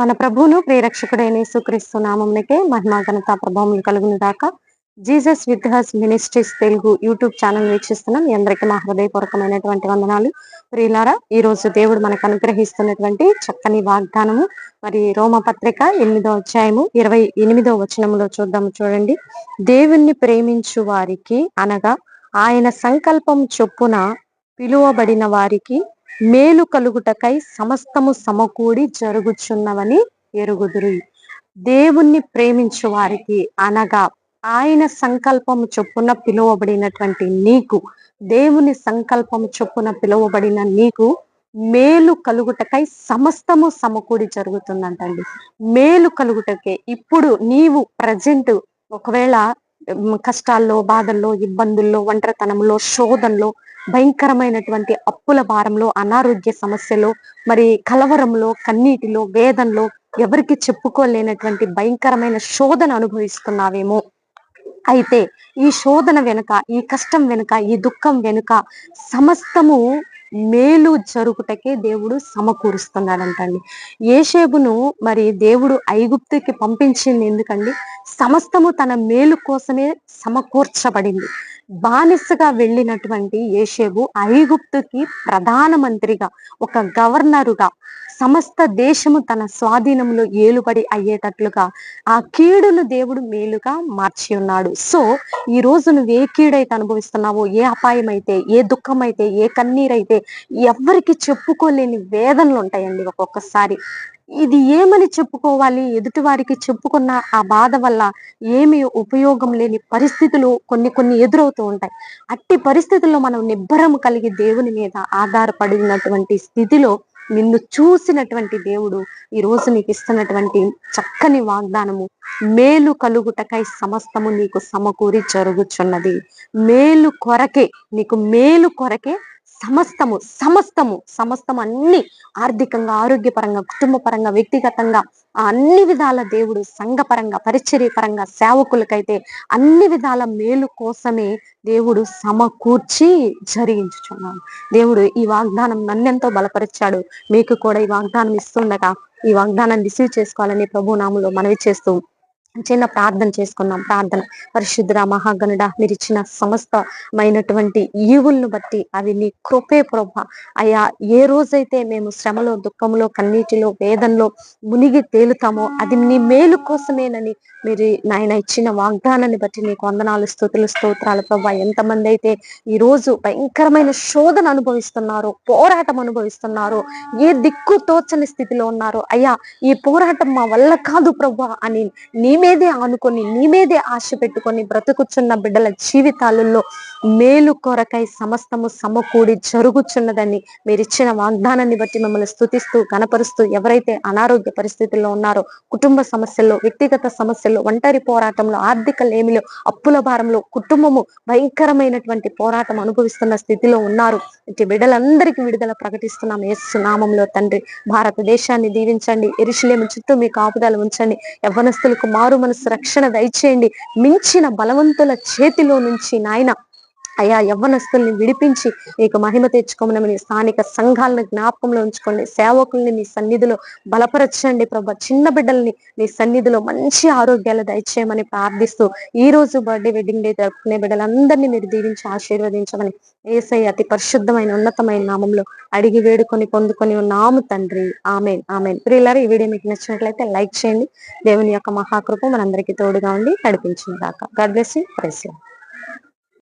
మన ప్రభువును ప్రియరక్షకుడైన యేసుక్రీస్తు నామంకే మహిమా ఘనత ప్రభావం కలుగును దాకా Jesus with his ministries Telugu YouTube channel వీక్షిస్తున్నాం. మీ అందరికీ మా హృదయపూర్వకమైనటువంటి వందనాలు. ప్రియులారా ఈ రోజు దేవుడు మనకు అనుగ్రహిస్తున్నటువంటి చక్కని వాగ్దానము మరి రోమపత్రిక ఎనిమిదో అధ్యాయము ఇరవై ఎనిమిదో వచనంలో చూద్దాము చూడండి. దేవుణ్ణి ప్రేమించు వారికి అనగా ఆయన సంకల్పం చొప్పున పిలువబడిన వారికి మేలు కలుగుటకై సమస్తము సమకూడి జరుగుచున్నవని ఎరుగుదురు. దేవుణ్ణి ప్రేమించు వారికి అనగా ఆయన సంకల్పము చొప్పున పిలువబడినటువంటి నీకు దేవుని సంకల్పము చొప్పున పిలువబడిన నీకు మేలు కలుగుటకై సమస్తము సమకూడి జరుగుతుందంటండి. మేలు కలుగుటకే ఇప్పుడు నీవు ప్రజెంట్ ఒకవేళ కష్టాల్లో బాధల్లో ఇబ్బందుల్లో ఒంటరితనంలో శోధంలో భయంకరమైనటువంటి అప్పుల భారంలో అనారోగ్య సమస్యలో మరి కలవరంలో కన్నీటిలో వేదంలో ఎవరికి చెప్పుకోలేనటువంటి భయంకరమైన శోధన అనుభవిస్తున్నావేమో. అయితే ఈ శోధన వెనుక ఈ కష్టం వెనుక ఈ దుఃఖం వెనుక సమస్తము మేలు జరుగుటకే దేవుడు సమకూరుస్తున్నాడంటండి. ఏషేబును మరి దేవుడు ఐగుప్తుకి పంపించింది ఎందుకండి? సమస్తము తన మేలు కోసమే సమకూర్చబడింది. బానిసగా వెళ్ళినటువంటి ఏషేబు ఐగుప్తుకి ప్రధానమంత్రిగా ఒక గవర్నరుగా సమస్త దేశము తన స్వాధీనంలో ఏలుబడి అయ్యేటట్లుగా ఆ కీడును దేవుడు మేలుగా మార్చి ఉన్నాడు. సో ఈ రోజు నువ్వు ఏ కీడైతే అనుభవిస్తున్నావో ఏ అపాయం అయితే ఏ దుఃఖం అయితే ఏ కన్నీరైతే ఎవరికి చెప్పుకోలేని వేదనలు ఉంటాయండి ఒక్కొక్కసారి. ఇది ఏమని చెప్పుకోవాలి? ఎదుటి వారికి చెప్పుకున్న ఆ బాధ వల్ల ఏమి ఉపయోగం లేని పరిస్థితులు కొన్ని కొన్ని ఎదురవుతూ ఉంటాయి. అట్టి పరిస్థితుల్లో మనం నిబ్బరం కలిగి దేవుని మీద ఆధారపడినటువంటి స్థితిలో నిన్ను చూసినటువంటి దేవుడు ఈ రోజు నీకు ఇస్తున్నటువంటి చక్కని వాగ్దానము మేలు కలుగుటకై సమస్తము నీకు సమకూరి జరుగుచున్నది. మేలు కొరకే నీకు మేలు కొరకే సమస్తము సమస్తము సమస్తం అన్ని ఆర్థికంగా ఆరోగ్యపరంగా కుటుంబ పరంగా వ్యక్తిగతంగా అన్ని విధాల దేవుడు సంఘపరంగా పరిచర్య పరంగా సేవకులకైతే అన్ని విధాల మేలు కోసమే దేవుడు సమకూర్చి జరిగించుచున్నాడు. దేవుడు ఈ వాగ్దానం నన్నెంతో బలపరిచాడు. మీకు కూడా ఈ వాగ్దానం ఇస్తుండగా ఈ వాగ్దానాన్ని రిసీవ్ చేసుకోవాలని ప్రభు నామంలో మనవి చేస్తూ చిన్న ప్రార్థన చేసుకున్నాం. ప్రార్థన. పరిశుద్ధ మహాగణుడ మీరు ఇచ్చిన సమస్తమైనటువంటి ఈవులను బట్టి అవి నీ కృపే ప్రభ. అయా ఏ రోజైతే మేము శ్రమలో దుఃఖంలో కన్నీటిలో వేదంలో మునిగి తేలుతామో అది నీ మేలు కోసమేనని మీరు నాయన ఇచ్చిన వాగ్దానాన్ని బట్టి నీకు వందనాలు స్థుతులు స్తోత్రాలు ప్రభా. ఎంతమంది అయితే ఈ రోజు భయంకరమైన శోధన అనుభవిస్తున్నారో పోరాటం అనుభవిస్తున్నారు ఏ దిక్కు తోచని స్థితిలో ఉన్నారో అయ్యా ఈ పోరాటం మా వల్ల కాదు ప్రభా అని నీ మీదే ఆనుకొని నీ మీదే ఆశ పెట్టుకొని బ్రతుకుచున్న బిడ్డల జీవితాలలో మేలు కొరకై సమస్తము సమకూడి జరుగుచున్నదని మీరు ఇచ్చిన వాగ్దానాన్ని బట్టి మిమ్మల్ని స్థుతిస్తూ కనపరుస్తూ ఎవరైతే అనారోగ్య పరిస్థితుల్లో ఉన్నారో కుటుంబ సమస్యల్లో వ్యక్తిగత సమస్యల్లో ఒంటరి పోరాటంలో ఆర్థిక లేమిలో అప్పుల భారంలో కుటుంబము భయంకరమైనటువంటి పోరాటం అనుభవిస్తున్న స్థితిలో ఉన్నారు. ఇటు బిడ్డలందరికీ విడుదల ప్రకటిస్తున్నాం ఏసు నామంలో తండ్రి. భారతదేశాన్ని దీవించండి. ఎరుషులేము చుట్టూ మీ కాపుదల ఉంచండి. యవ్వనస్తులకు మారు మనసు రక్షణ దయచేయండి. మించిన బలవంతుల చేతిలో నుంచి నాయన అయా యవ్వనస్తుల్ని విడిపించి నీకు మహిమ తెచ్చుకోమని స్థానిక సంఘాలను జ్ఞాపకంలో ఉంచుకోండి. సేవకుల్ని మీ సన్నిధిలో బలపరచండి ప్రభ. చిన్న బిడ్డల్ని నీ సన్నిధిలో మంచి ఆరోగ్యాలు దయచేయమని ప్రార్థిస్తూ ఈ రోజు బర్త్డే వెడ్డింగ్ డే జరుపుకునే బిడ్డలందరినీ మీరు దీవించి ఆశీర్వదించమని ఏసై అతి పరిశుద్ధమైన ఉన్నతమైన నామంలో అడిగి వేడుకొని పొందుకొని ఉన్నాము తండ్రి. Amen amen. ప్రియులారు ఈ వీడియో మీకు నచ్చినట్లయితే లైక్ చేయండి. దేవుని యొక్క మహాకృప మనందరికీ తోడుగా ఉండి నడిపించిన దాకా గాడ్ బ్లెస్ యూ.